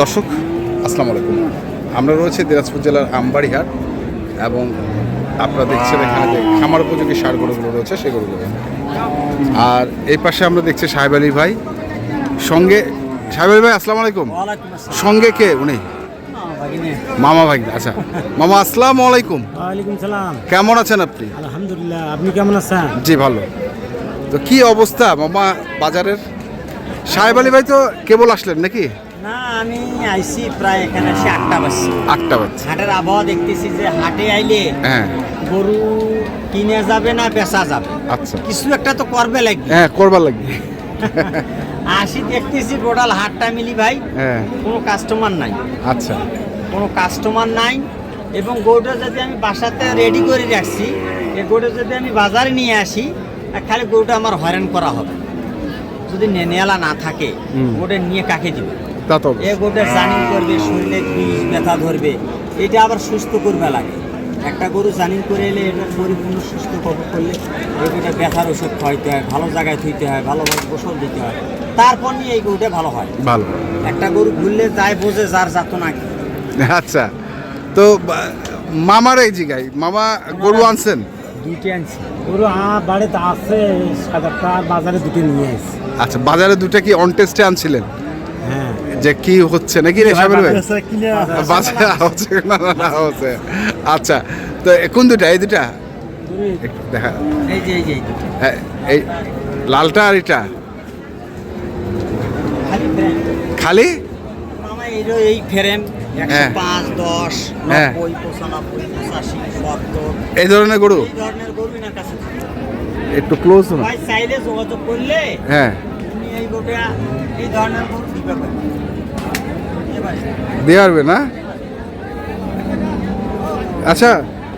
দর্শক আসসালামু আলাইকুম। আমরা রয়েছে দিনাজপুর জেলার আমবাড়িহাট এবং আপনারা দেখছেন এখানে যে খামার উপযোগী সার গরুগুলো রয়েছে সেই গরুগুলো। আর এই পাশে আমরা দেখছি সাহেব আলী ভাই। সঙ্গে সাহেব আলী ভাই আসসালামু আলাইকুম। সঙ্গে কে? উনি? মামা ভাই আচ্ছা। মামা আসসালামু আলাইকুম। সালাম। কেমন আছেন আপনি? আলহামদুলিল্লাহ আপনি কেমন আছেন? জি ভালো। তো কি অবস্থা মামা বাজারের? সাহেব আলী ভাই তো কেবল আসলেন নাকি? না আমি আইছি প্রায় এখানে এসে আটটা বাজছে। আটটা বাজছে। হাটের আবহাওয়া দেখতেছি যে হাটে আইলে হ্যাঁ। গরু কিনে যাবে না বেচা যাবে? আচ্ছা। কিছু একটা তো করবে লাগবে। হ্যাঁ করবার লাগবে। আসি দেখতেছি টোটাল হাটটা মিলি ভাই হ্যাঁ। কোনো কাস্টমার নাই। আচ্ছা। কোনো কাস্টমার নাই এবং গরুটা যদি আমি বাসাতে রেডি করে রাখছি এই গরুটা যদি আমি বাজারে নিয়ে আসি খালি গরুটা আমার হয়রান করা হবে। যদি নে- না থাকে। গরুটা নিয়ে কাকে দিবে? তা তো এ গরুটা জানিং করবে শরীরে বীজ ব্যথা ধরবে এটা আবার সুস্থ করবে লাগে। একটা গরু জানিং করে এলে এটা পরিপূর্ণ সুস্থ করবে করলে এই গরুটা ব্যথার ওষুধ খাওয়াইতে হয় ভালো জায়গায় থইতে হয় ভালোভাবে গোসল দিতে হয়। তারপর নিয়ে এই গরুটা ভালো হয়। ভালো। একটা গরু ঘুরলে যায় বোঝে যার যাত না কি। আচ্ছা তো মামার এই জায়গায় মামা গরু আনছেন? দুইটি আনছি। গরু বাড়িতে আছে সাত আটটা বাজারে দুটো নিয়ে আসছি আচ্ছা বাজারে দুটা কি অন টেস্টে আনছিলেন? যে কি হচ্ছে? নাকি রে ভাই? কিনে হচ্ছে না হচ্ছে আচ্ছা তো কোন দুটা এই দুটা একটু দেখা। এই যে এই যে এই দুটো। হ্যাঁ, এই লালটা আর এটা? খালি এই এই ফ্রেম হ্যাঁ। হ্যাঁ। এই ধরনের গরু? এই ধরনের গরু না কাছে। থাকে। একটু ক্লোজ হ্যাঁ। এই গরুটা এই ধরনের গরু দিতে পারবে দেওয়া না? আচ্ছা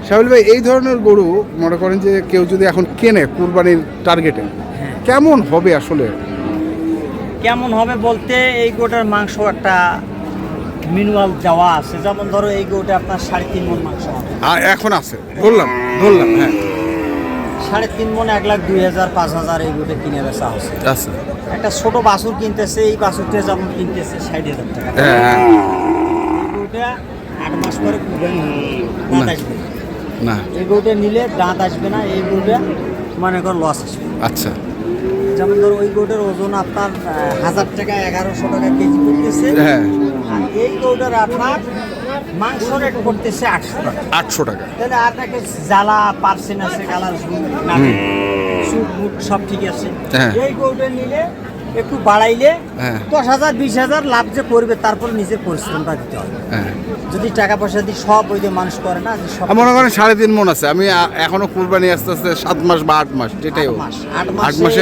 সাহুল ভাই এই ধরনের গরু মনে করেন যে কেউ যদি এখন কেনে কুরবানির টার্গেটে হ্যাঁ। কেমন হবে আসলে? কেমন হবে বলতে এই গোটার মাংস একটা মিনুয়াল দেওয়া আছে। যেমন ধরো এই গোটা আপনার সাড়ে তিন মন মাংস আর এখন আছে। ধরলাম ধরলাম হ্যাঁ। সাড়ে তিন মন এক লাখ দুই হাজার পাঁচ হাজার এই গোটা কিনে বেচা হচ্ছে। আচ্ছা। একটা ছোট বাছুর কিনতেছে এই বাছুরটা যেমন কিনতেছে ষাট হাজার টাকা। হ্যাঁ হ্যাঁ। আট মাস পরে দাঁত আসবে। না। এই গরুটা নিলে দাঁত আসবে না এই গরুটা মনে কর লস আসবে। আচ্ছা। যেমন ধরো ওই গরুটার ওজন আপনার হাজার টাকা এগারোশো টাকা কেজি পড়তেছে। হ্যাঁ। এই গরুটার আপনার মাংস রেট পড়তেছে আটশো টাকা। আটশো টাকা। তাহলে আপনাকে জ্বালা পার্সেন্ট আছে কালার সুট বুট সব ঠিক আছে। হ্যাঁ। এই গরুটা নিলে একটু বাড়াইলে হ্যাঁ। দশ হাজার বিশ হাজার লাভ যে করবে তারপর নিজের পরিশ্রমটা দিতে হবে। হ্যাঁ। যদি টাকা পয়সা দিয়ে সব ওই যে মানুষ করে না মনে করেন সাড়ে তিন মন আছে। আমি এখনও কুরবানি আস্তে আস্তে সাত মাস বা আট মাস যেটাই আট মাস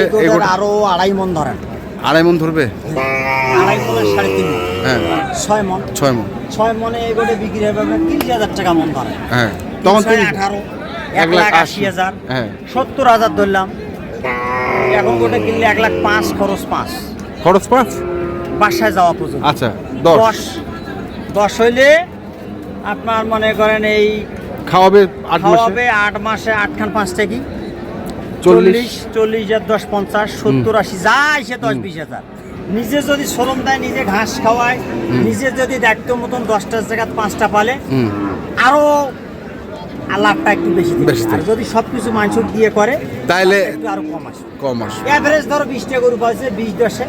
আরও আড়াই মন ধরেন। আড়াই মন ধরবে? আড়াই মনে সাড়ে তিন মন। হ্যাঁ। ছয় মন। ছয় মন। ছয় মনে এই গোটে বিক্রি হবে আপনার তিরিশ হাজার টাকা মন ধরে। হ্যাঁ তখন আঠারো এক লাখ আশি। হাজার হ্যাঁ। সত্তর হাজার ধরলাম। এখন গোটে কিনলে এক লাখ পাঁচ খরচ পাঁচ। খরচ পাঁচ? বাসায় যাওয়া পর্যন্ত। আচ্ছা দশ। দশ হইলে আপনার মনে করেন এই খাওয়াবে আট মাসে? খাওয়াবে আট মাসে আটখান পাঁচটা কি চল্লিশ। চল্লিশ চল্লিশ হাজার দশ পঞ্চাশ সত্তর আশি যা সে দশ বিশ হাজার। নিজে যদি শ্রম দেয় নিজে ঘাস খাওয়ায় নিজে যদি দায়িত্ব মতন দশটার জায়গায় পাঁচটা পালে আরও লাভটা একটু বেশি। বেশি। যদি সবকিছু মাংস দিয়ে করে একটু আরও কম আসবে। কম আসবে। এভারেজ ধরো বিশটা গরু পাচ্ছে বিশ দশে।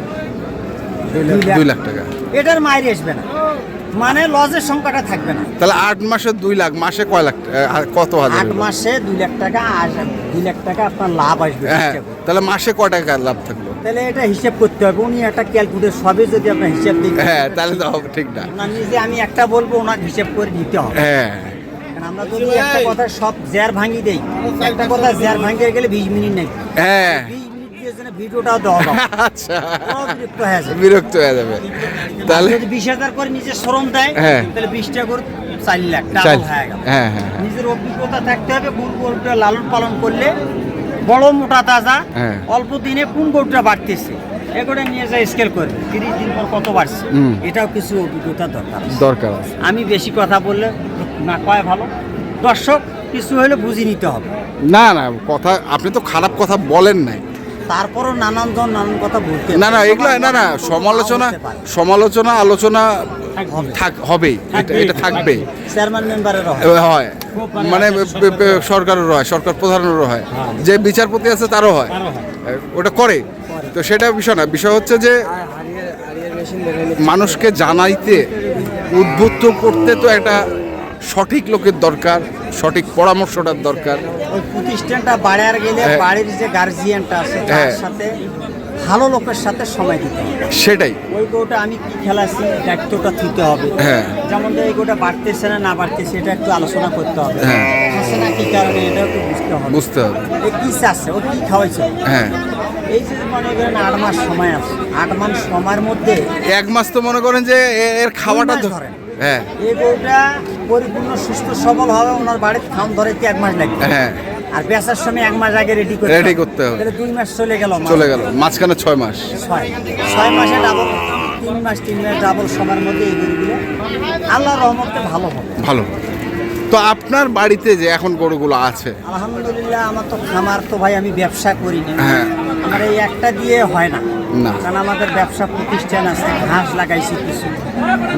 দুই লাখ টাকা। এটার মাইরে আসবে না। মানে লজের সংখ্যাটা থাকবে না। তাহলে আট মাসে দুই লাখ মাসে কয় লাখ কত হাজার আট মাসে দুই লাখ টাকা আর দুই লাখ টাকা আপনার লাভ আসবে হ্যাঁ তাহলে মাসে কয় টাকা লাভ থাকল তাহলে এটা হিসাব করতে হবে। উনি একটা ক্যালকুলেট সবে যদি আপনার হিসাব দিই হ্যাঁ তাহলে তো হবে ঠিক না। নিজে আমি একটা বলব ওনাকে হিসাব করে নিতে হবে। হ্যাঁ। আমরা যদি একটা কথা সব জের ভাঙি দেই একটা কথা জের ভাঙিয়ে গেলে বিশ মিনিট নেই। হ্যাঁ। ভিডিওটাও দেওয়া আচ্ছা। হয়ে যাবে। বিরক্ত হয়ে যাবে। তাহলে যদি বিশ হাজার করে নিজে শ্রম দেয় হ্যাঁ। তাহলে বিশটা করে চার লাখ হয়ে গেল। হ্যাঁ। নিজের অভিজ্ঞতা থাকতে হবে গরুটা লালন পালন করলে বড় মোটা তাজা হ্যাঁ। অল্প দিনে কোন গরুটা বাড়তেছে। এগুলো নিয়ে যা স্কেল করবে তিরিশ দিন পর কত বাড়ছে? এটাও কিছু অভিজ্ঞতা দরকার দরকার আমি বেশি কথা বললে না কয় ভালো। দর্শক কিছু হলে বুঝি নিতে হবে। না না কথা আপনি তো খারাপ কথা বলেন নাই। তারপরও নানান জন নানান কথা বলতে না না এগুলো না না সমালোচনা সমালোচনা আলোচনা। থাক হবেই। এটা থাকবে। হয়। হয়। মানে সরকারেরও হয় সরকার প্রধানেরও হয়। যে বিচারপতি আছে তারও হয়। ওটা করে। তো সেটা বিষয় না। বিষয় হচ্ছে যে মানুষকে জানাইতে উদ্বুদ্ধ করতে তো একটা সঠিক লোকের দরকার সঠিক পরামর্শটার দরকার। প্রতিষ্ঠানটা বাড়ার গেলে হ্যাঁ। বাড়ির যে গার্জিয়ানটা আছে তার হ্যাঁ। সাথে ভালো লোকের সাথে সময় দিতে হবে। সেটাই। ওই গোটা আমি কি খেলাছি দায়িত্বটা দিতে হবে। হ্যাঁ। যেমন এই গোটা বাড়তেছে না না বাড়তেছে এটা একটু আলোচনা করতে হবে। হ্যাঁ। না কি কারণে এটা একটু বুঝতে হবে। বুঝতে হবে। এ কি চাচ্ছে ও কি খাওয়াইছে? হ্যাঁ। এই যে মনে করেন আট মাস সময় আছে আট মাস সময়ের মধ্যে এক মাস তো মনে করেন যে এর খাওয়াটা ধরেন। হ্যাঁ। এই গরুটা পরিপূর্ণ সুস্থ সবল হবে ওনার বাড়িতে খাওয়ান ধরে কি এক মাস লাগবে? হ্যাঁ। আর বেচার সময় এক মাস আগে রেডি করতে রেডি করতে হবে। তাহলে দুই মাস চলে গেল চলে গেল। মাঝখানে ছয় মাস। ছয়। ছয় মাসে ডাবল তিন মাস তিন মাস ডাবল সময়ের মধ্যে এই গরুগুলো আল্লাহ রহমতে ভালো হবে। ভালো। তো আপনার বাড়িতে যে এখন গরুগুলো আছে? আলহামদুলিল্লাহ আমার তো খামার তো ভাই আমি ব্যবসা করি না হ্যাঁ। আমার এই একটা দিয়ে হয় না। না। কারণ আমাদের ব্যবসা প্রতিষ্ঠান আছে ঘাস লাগাইছি কিছু।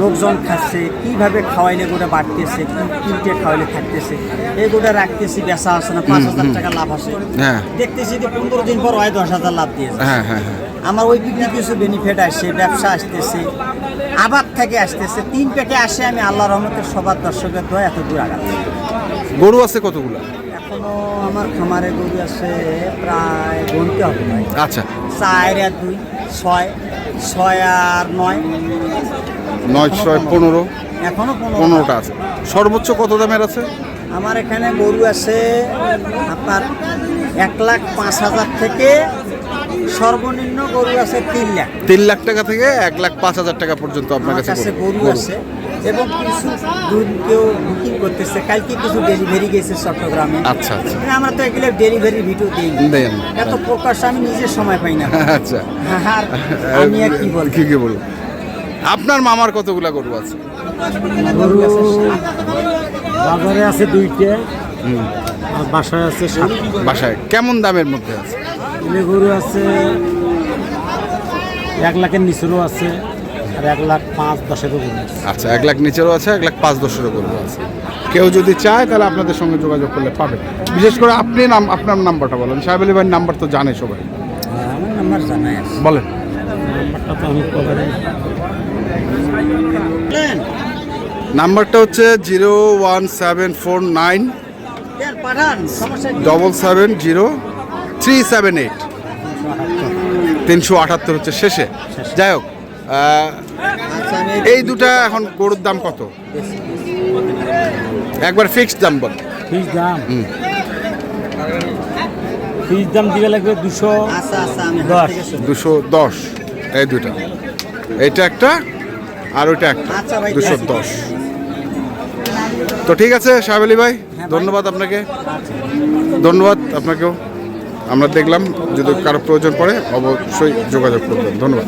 লোকজন খাচ্ছে কীভাবে খাওয়াইলে গোটা বাড়তেছে কিনতে খাওয়াইলে থাকতেছে? এই গোটা রাখতেছি বেচা আছে না পাঁচ হাজার টাকা লাভ আছে। হ্যাঁ। দেখতেছি যে পনেরো দিন পর হয় দশ হাজার লাভ দিয়েছে। হ্যাঁ আমার ওই দিক কিছু বেনিফিট আসছে ব্যবসা আসতেছে। থেকে আসতেছে তিন পেটে আসে আমি আল্লাহ রহমতের সবার দর্শকের দোয়া এত দূর আগাচ্ছি। গরু আছে কতগুলো? এখনও আমার খামারে গরু আছে প্রায় গুনতে হবে আচ্ছা। চার আর দুই ছয় ছয় আর নয়। নয় ছয় পনেরো? এখনও পনেরো পনেরোটা আছে। সর্বোচ্চ কত দামের আছে? আমার এখানে গরু আছে আপনার এক লাখ পাঁচ হাজার থেকে সর্বনিম্ন গরু আছে তিন লাখ। তিন লাখ টাকা থেকে এক লাখ পাঁচ হাজার টাকা পর্যন্ত আপনার কাছে গরু আছে এবং কিছু দুধ কেউ বুকিং করতেছে। কালকে কিছু ডেলিভারি গেছে চট্টগ্রামে। আচ্ছা আচ্ছা। মানে আমরা তো এগুলো ডেলিভারি ভিডিও দিই এত প্রকাশ আমি নিজে সময় পাই না। আচ্ছা। আর আমি আর কি বলব? কি কি বলব? আপনার মামার কতগুলা গরু আছে? গরু। বাজারে আছে দুইটা। আর বাসায় আছে বাসায়। কেমন দামের মধ্যে আছে? এলে গরু আছে এক লাখের নিচেরও আছে আর এক লাখ পাঁচ দশেরও গরু আছে। আচ্ছা এক লাখ নিচেরও আছে এক লাখ পাঁচ দশেরও গরু আছে। কেউ যদি চায় তাহলে আপনাদের সঙ্গে যোগাযোগ করলে পাবে। বিশেষ করে আপনি নাম আপনার নাম্বারটা বলেন। সাহেব আলী ভাইয়ের নাম্বার তো জানে সবাই। হ্যাঁ, আমার নাম্বার জানাই আছে। বলেন। নাম্বারটা তো আমি নাম্বারটা হচ্ছে zero one seven four nine? Double seven zero three seven eight. তিনশো আটাত্তর হচ্ছে শেষে। যাই হোক আচ্ছা, এই দুটা এখন গরুর দাম কত? একবার ফিক্সড দাম বল। ফিস দাম। ফিস দাম দিবে লাগবে দুশো আচ্ছা আচ্ছা দশ। দুশো দশ এই দুটা এইটা একটা আর ওইটা একটা আচ্ছা দুশো দশ। তো ঠিক আছে সাহেব আলী ভাই। ধন্যবাদ আপনাকে। ধন্যবাদ আপনাকেও। আমরা দেখলাম যদি কারও প্রয়োজন পড়ে অবশ্যই যোগাযোগ করবেন। ধন্যবাদ।